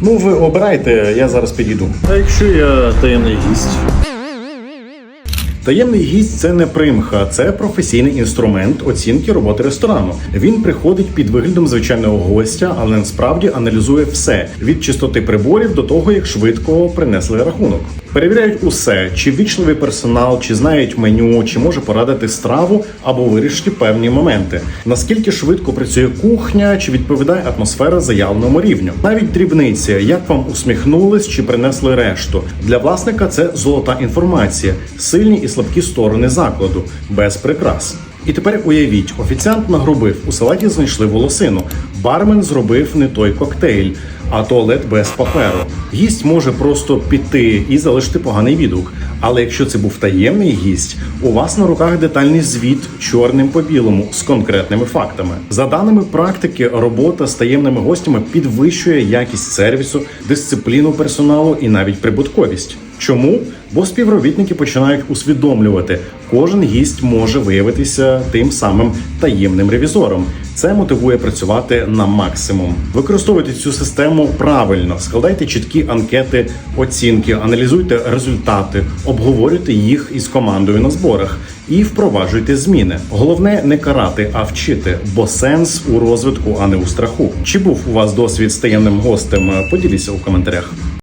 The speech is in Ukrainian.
Ну, ви обирайте, я зараз підійду. А якщо я таємний гість? Таємний гість це не примха, це професійний інструмент оцінки роботи ресторану. Він приходить під виглядом звичайного гостя, але насправді аналізує все від чистоти приборів до того, як швидко принесли рахунок. Перевіряють усе, чи ввічливий персонал, чи знають меню, чи може порадити страву або вирішити певні моменти. Наскільки швидко працює кухня, чи відповідає атмосфера заявленому рівню. Навіть дрібниці, як вам усміхнулись чи принесли решту. Для власника це золота інформація, сильні і слабкі сторони закладу, без прикрас. І тепер уявіть, офіціант нагрубив, у салаті знайшли волосину. Бармен зробив не той коктейль, а туалет без паперу. Гість може просто піти і залишити поганий відгук. Але якщо це був таємний гість, у вас на руках детальний звіт чорним по білому з конкретними фактами. За даними практики, робота з таємними гостями підвищує якість сервісу, дисципліну персоналу і навіть прибутковість. Чому? Бо співробітники починають усвідомлювати, кожен гість може виявитися тим самим таємним ревізором. Це мотивує працювати на максимум. Використовуйте цю систему правильно, складайте чіткі анкети, оцінки, аналізуйте результати, обговорюйте їх із командою на зборах і впроваджуйте зміни. Головне не карати, а вчити, бо сенс у розвитку, а не у страху. Чи був у вас досвід з таємним гостем? Поділіться у коментарях.